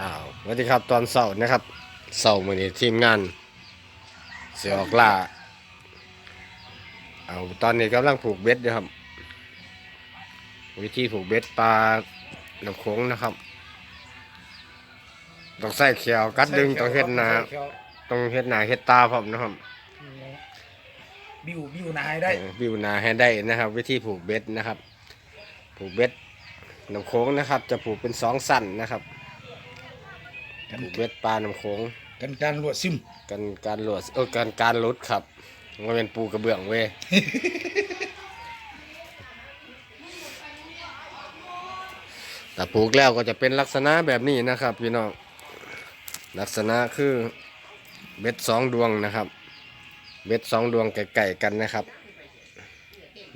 อ้าวสวัสดีครับตอนเสาร์นะครับเสาร์มื้อนี้ทีมงานเสียออกล่าเอาตอนนี้กำลังผูกเบ็ดอยู่ครับ วิธีผูกเบ็ดปลาน้ำโขงนะครับต้องใส่เขียวกัดดึงต้องเฮ็ดหนาต้องเฮ็ดหนาเฮ็ดตาพร้อมนะครับบิวบิวนาให้ได้เออวิวนาให้ได้นะครับ วิธีผูกเบ็ดนะครับ ผูกเบ็ดน้ำโขงนะครับ จะผูกเป็นสองสั้นนะครับ กันผูกเบ็ดปลาน้ำโขงกันการลวดซิมการการหลวดเออการการลดครับมันเป็นปูกระเบื้องเว้ยแต่ปลูกแล้วก็จะเป็นลักษณะแบบนี้นะครับพี่น้องลักษณะคือเบ็ดสองดวงนะครับ เบ็ดสองดวงไก่ๆกันนะครับ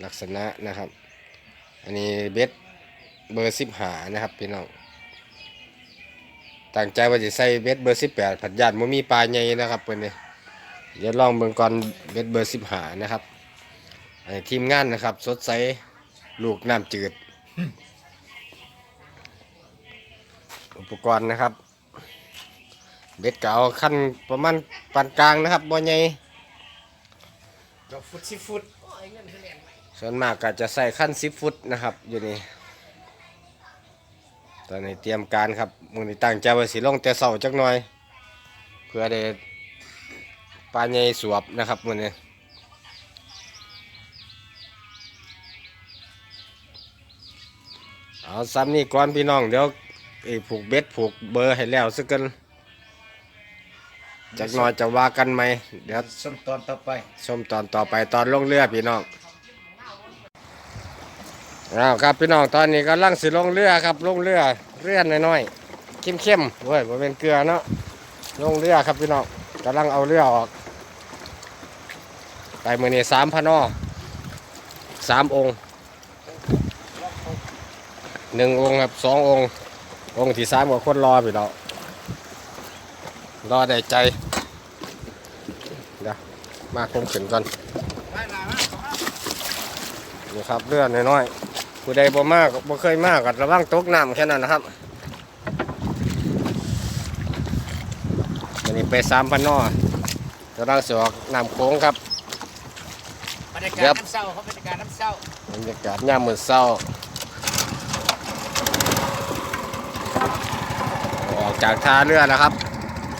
ลักษณะนะครับ อันนี้เบ็ดเบอร์สิบหานะครับพี่น้อง ตั้งใจว่าจะใส่เบ็ดเบอร์สิบแปดผัดยานมันมีปลาใหญ่นะครับเพื่อนเนี่ยเดี๋ยวลองเบิ่งก่อนเบ็ดเบอร์สิบหานะครับอันนี้ทีมงานนะครับ สดใสลูกน้ำจืด อุปกรณ์นะครับ เบ็ดเก่าขั้นประมาณปานกลางนะครับบ่ใหญ่ดอกฟุตซิฟุตส่วนมากก็จะใส่ขั้นสิบฟุตนะครับ อยู่นี่ ตอนนี้เตรียมการครับมึงนี่ตั้งใจว่าสิลงแต่เสาจักหน่อย เพื่อได้ปลาใหญ่สวบนะครับมึงนี่เอาซ้ำนี่ก่อนพี่น้องเดี๋ยวไอ้ผูกเบ็ดผูกเบอร์ให้แล้วสักกันจักหน่อยจะว่ากันไหมเดี๋ยวส้มตอนต่อไปชมตอนต่อไปตอนลงเรือพี่น้อง อ้าครับพี่น้องตอนนี้ก็ลังสิลงเรือครับลงเรือเรือน้อยๆเข้มๆเว้ยบ่เป็นเกลือเนาะลงเรือครับพี่น้องกำลังเอาเรือออก ไปมือนี้สามพนอสามองค์หนึ่งองค์ครับสององค์ องค์ที่สามกับคนรอพี่น้องรอได้ใจเดี๋ยวมาคมขึ้นก่อนนี่ครับเลือดน้อยๆ ผู้ใดบ่มากบ่เคยมากก็ระวังตกน้ำแค่นั้นนะครับอันนี้ไปสามพันนอกำลังสออกน้ำโค้งครับ บรรยากาครัศบน้ำเศร้าครับบรรยากาศน้ำเศร้าบรรยากาศยามมื้อเช้า ออกจากท่าเรือแล้วครับ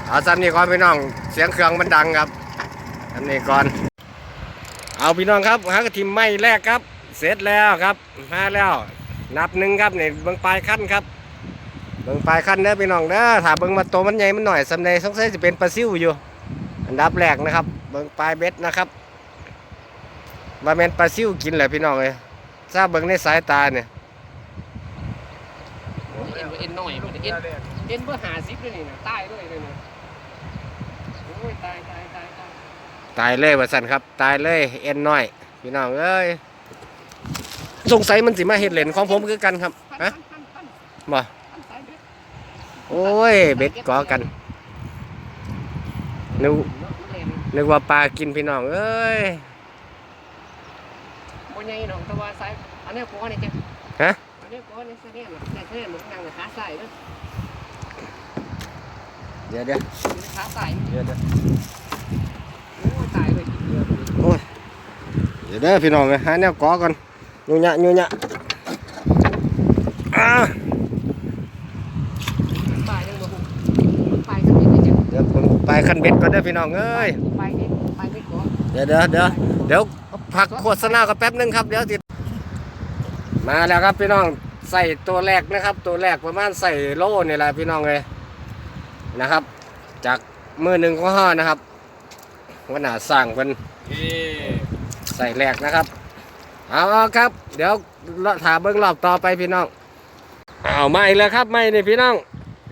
เอาซ้ำนี่ก่อนพี่น้อง เสียงเครื่องมันดังครับซ้ำนี่ก่อน เอาพี่น้องครับหากระทิมไม้แรกครับ เสร็จแล้วครับมาแล้ว นับหนึ่งครับนี่เบิ่งปลายขั้นครับเบิ่งปลายขั้นเด้อพี่น้องเด้อถ้าเบิ่งมาโตมันใหญ่มันหน่อยสำเนสงสัยจะเป็นปลาซิวอยู่ อันดับแรกนะครับ เบิ่งปลายเบ็ดนะครับว่าแม่นปลาซิวกินแหละพี่น้องเลยทราบเบิ่งในสายตาเนี่ยเอ็นเอ็นหน่อยมันเอ็นเอ็นเพื่อหาซิปด้วยนี่นะตายด้วยเลยนะโอ้ยตายตายตายตายตายเลยว่าสันครับ ตายเลยเอ็นหน้อย พี่น้องเอ้ย สงสัยมันสิมาเห็ดเหรนของผมคือกันครับฮะปั้นปั้นบ่ปั้นตายเบ็ดโอ้ยเบ็ดกอกันนึกเนาะมันแรงนึกว่าปลากินพี่น้องเอ้ยโอ้ยใหญ่เนาะแต่ว่าสายอันนี้ก้อนนี่จ้ะฮะอันนี้ก้อนนี่เสน่ห์มันแต่เสน่ห์มันนั่งขาใส่เนาะเดี๋ยวเดี๋ยวขาใส่เดี๋ยวเดี๋ยวโอ้ยตายเลยกินเรือเดี๋ยวเด้อพี่น้องเลยหาแนวกอกัน ยูยะยูยะอ่าตายยังบ่ฮู้ตายกันยังไงจ้ะเดี๋ยวผมไปคันเบ็ดก่อนเด้อพี่น้องเอ้ยไปเด็ดไปเด็ดก่อนเดี๋ยวเดี๋ยวเดี๋ยวเดี๋ยวพักโฆษณากันแป๊บหนึงครับเดี๋ยวติดมาแล้วครับพี่น้องใส่ตัวแรกนะครับ ตัวแรกประมาณใส่โล่นี่แหละพี่น้องเลยนะครับ จากมือหนึ่งของห้านะครับวันหนาสั่งเป็นใส่แรกนะครับ เอาครับ เดี๋ยวถามเบิ้งรอบต่อไปพี่น้องเอามาอีกแล้วครับไม่นี่พี่น้อง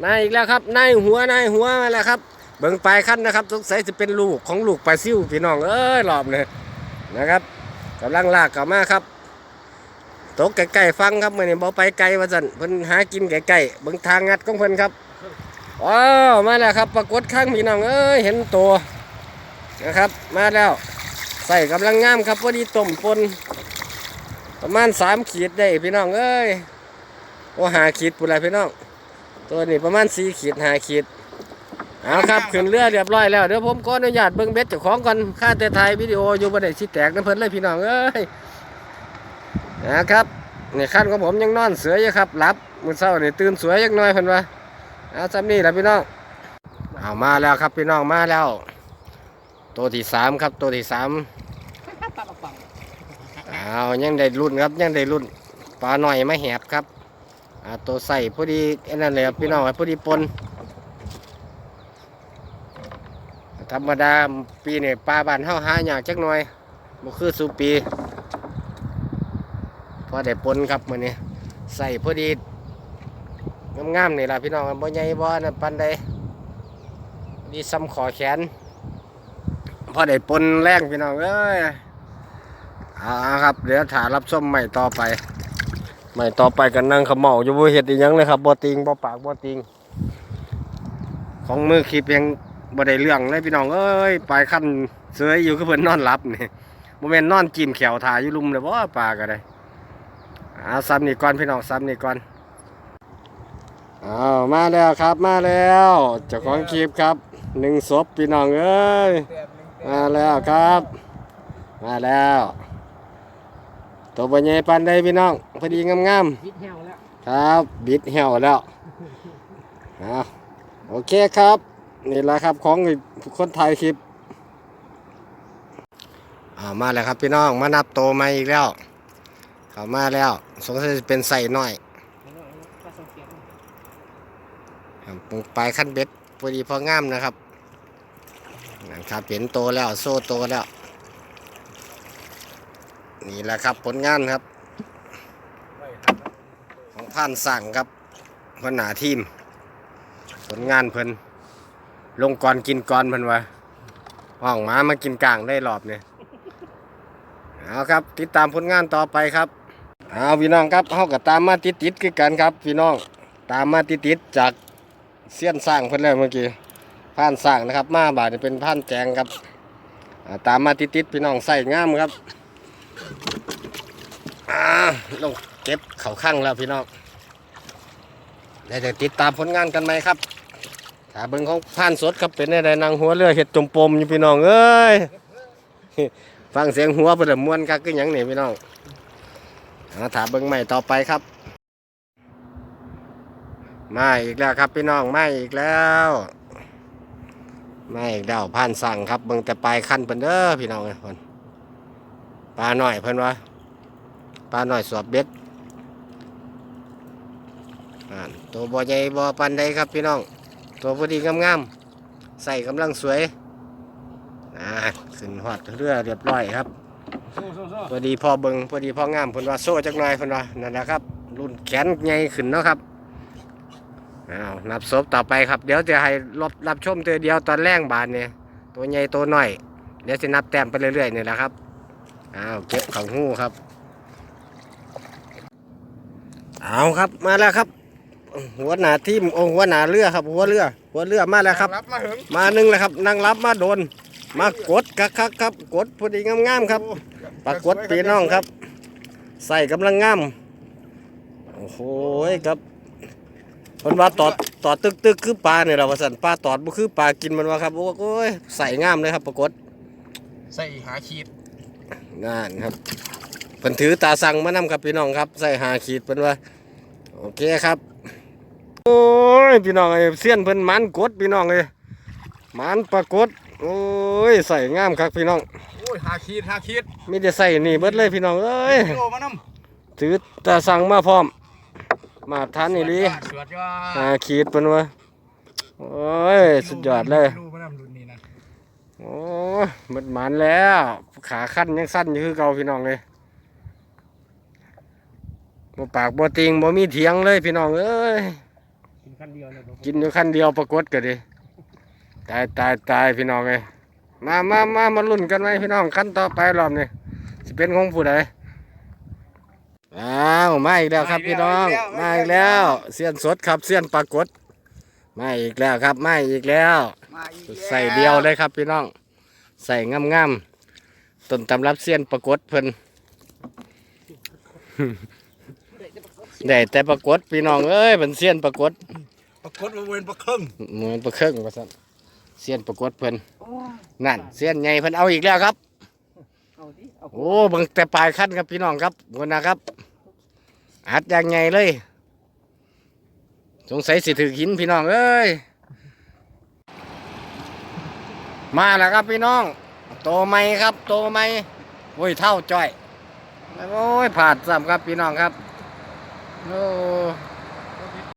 นายอีกแล้วครับนายหัวนายหัวมาแล้วครับ เบิ่งปลายขั้นนะครับสงสัยจะเป็นลูกของลูกปลาซิ่วพี่น้องเอ้ยรอบเลยนะครับกำลังลากกลับมาครับตกไก่ๆฟังครับเมื่อนี้บ่ไปไกลว่าสั่นเพิ่นหากินไก่ๆเบิ่งทางงัดของเพิ่นครับว้าวมาแล้วครับ ปรากฏข้างพี่น้องเอ้ยเห็นตัวนะครับ มาแล้ว ใส่กำลังงามครับพอดีต้มปน ประมาณสามขีดได้พี่น้องเอ้ยโอ้หาขีดปุไรพี่น้อง ตัวนี้ประมาณสี่ขีดหาขีดเอาครับขึ้นเรือเรียบร้อยแล้วเดี๋ยวผมขออนุญาตเบิ่งเบ็ดเจ้าของก่อนค่าแต่ถ่ายวิดีโออยู่บ่ได้สิแตกน้ำเพิ่นเลยพี่น้องเอ้ยนะครับนี่ขั้นของผมยังนอนเสืออยู่ครับหลับมือเช้านี่ตื่นสวยจักหน่อยเพิ่นว่าเอาซ้ำนี่ล่ะพี่น้องเอามาแล้วครับพี่น้องมาแล้ว ตัวที่สามครับตัวที่สาม เอายังได้รุ่นครับยังได้รุ่นปลาหน่อยไม่แหบครับอ่าตัวใส่พอดีอ้นั่นเลยครับพี่น้องพอดีปนธรรมดาปีนี่ปลาบานเฮาห้าอย่ากจักหน่อยบ่คือสุปีพอได้ปนครับมือนี้ใส่พอดีงามๆนี่ล่ะพี่น้องบ่ใหญ่บ่นปานใดดีซ้ำขอแขนพอได้ปนแรงพี่น้องเอ้ย อาครับ เดี๋ยวถารับส้มใหม่ต่อไป ใหม่ต่อไปกันนั่งขมเมาอยู่บ่เฮ็ดอีหยังเลยครับบ่ติงบ่ปากบ่ติง ของมือคลิปยังบ่ได้เรื่องเลยพี่น้องเอ้ยปลายขั้นเสยอยู่คือเพิ่นนอนหลับนี่บ่แม่นนอนกินแขวถ่ายอยู่ลุมเลยบ่ปลาก็ได้เอาซ้ำนี่ก่อนพี่น้องซ้ำนี่ก่อนเอามาแล้วครับมาแล้วเจ้าของคลิปครับหนึ่งศพพี่น้องเอ้ยมาแล้วครับ มาแล้ว ตัวปัญญาปันได้พี่น้องพอดีงามวิทย์แห้วแล้วๆครับ บิดเหี่ยวแล้วเอาโอเคครับ นี่แหละครับของคนถ่ายคลิปเอามาแล้วครับพี่น้องมานับโตมาอีกแล้วเข้ามาแล้ว สงสัยจะเป็นใส่น้อยปลาสองเขียนครับปลูกปลายขั้นเบ็ดพอดีพองามนะครับนะครับเห็นโตแล้วโซ่โตแล้ว นี่แหละครับผลงานครับ ของผ่านสั่งครับหัวหน้าทีม ผลงานเพิ่นลงก่อนกินก่อนเพิ่นว่าห้องหมามากินกลางได้รอบเนี่ยเอาครับ ติดตามผลงานต่อไปครับเอาพี่น้องครับเฮาก็ตามมาติดๆคือกันครับ พี่น้องตามมาติดๆจากเสี้ยนสร้างเพิ่นแล้วเมื่อกี้ผ่านสร้างนะครับ มาบาดนี้เป็นผ่านแจงครับตามมาติดๆพี่น้องใส่งามครับ ลงเก็บเขาข้างแล้วพี่น้องเดี๋ยวจะติดตามผลงานกันไหมครับถ้าเบิ่งของผ่านสดครับเป็นได้นางหัวเรือเห็ดจมปมอยู่พี่น้องเอ้ยฟังเสียงหัวเปิดม้วนกักก็ยังนี่พี่น้องเอาถาเบิ่งใหม่ต่อไปครับ มาอีกแล้วครับพี่น้องมาอีกแล้วมาอีกแล้วผ่านสั่งครับเบิ่งแต่ปลายคันเพิ่นเด้อพี่น้องเอ้ยเพิ่น ปลาหน่อยเพิ่นว่าปลาหน่อยสวบเบ็ดอ่าตัวบ่อใหญ่บ่อปันใดครับพี่น้อง ตัวพอดีงามๆใส่กำลังสวยอ่าขึ้นหอดเรือเรียบร้อยครับโซ่โซ่โซ่พอดีพอเบิงพอดีพองามเพิ่นว่าโซ่จักหน่อยเพิ่นว่านั่นแหละครับ รุ่นแขนใหญ่ขึ้นเนาะครับอ้าวนับศพต่อไปครับ เดี๋ยวจะให้รับรับชมตัวเดียวตอนแรกบานเนี่ยตัวใหญ่ตัวน้อย เดี๋ยวจะนับแต้มไปเรื่อยๆนี่แหละครับ อ้าวเก็บของหูครับ เอาครับมาแล้วครับ หัวหน้าทีมโอ้หัวหน้าเรือครับ หัวเรือ หัวเรือมาแล้วครับ รับมาหึงมาหนึ่งแล้วครับนั่งรับมาโดน มากดคักคักๆครับ กดพอดีงามๆครับปรากฏพี่น้องครับ ใส่กำลังงามโอ้โหครับมันว่าตอดตอดตึกตึกๆคือปลาเนี่ยเราว่าสันปลาตอดบ่คือปลากินมันว่าครับโอ้ยใส่งามเลยครับปรากฏใส่หาขีด นั่นครับเพิ่นถือตาสั่งมานำครับพี่น้องครับ ใส่หาขีดเพิ่นว่า โอเคครับ โอ้ยพี่น้องไอ้เสี้ยนเพิ่นหมันกดพี่น้องเลยหมันปรากฏโอ้ยใส่งามครับพี่น้องโอ้ยหาขีดหาขีดมีแต่ใส่นี่เบิดเลยพี่น้องเอ้ยโลมานำถือตาสั่งมาพร้อม มาทันนี่ลีสวดยอหาขีดเพิ่นว่าโอ้ยสุดยอดเลย ดูมานำรุ่นนี้นะ โอ้ยหมดหมันแล้ว ขาขั้นยังสั้นอยู่คือเก่าพี่น้องเลยบ่ปากบ่ติงบ่มีเถียงเลยพี่น้องเอ้ยกินขั้นเดียวเลยผมกินอยู่ขั้นเดียวปรากฏก็ดิตายตายตายพี่น้องเลยมามามามาลุ้นกันไหมพี่น้องขั้นต่อไปรอบนี้สิเป็นของผู้ใดอ้าวมาอีกแล้วครับพี่น้องมาอีกแล้วเสี้ยนสดครับเสี้ยนปรากฏ มาอีกแล้วครับมาอีกแล้วมาอีกแล้วใส่เดียวเลยครับพี่น้อง ใส่งามๆต้นตำรับเสี้ยนปรากฏเพิ่นได้แต่ปรากฏพี่น้องเอ้ยเป็นเสี้ยนปรากฏปรากฏว่าเวนประครึ่งเหมือนประเครื่องว่าซั่นเสียนประกวดเพิ่นนั่นเสียนใหญ่เพิ่นเอาอีกแล้วครับเอาดิเอาโอ้เบังแต่ปลายขั้นครับพี่น้องครับคนนะครับ อัดอย่างไงเลย สงสัยสิถือหินพี่น้องเอ้ย มาแล้วครับพี่น้อง โตไหมครับ โตไหมโอ้ยเท่าจ้อย โอ้ยผาดซ้ำครับพี่น้องครับ โอ้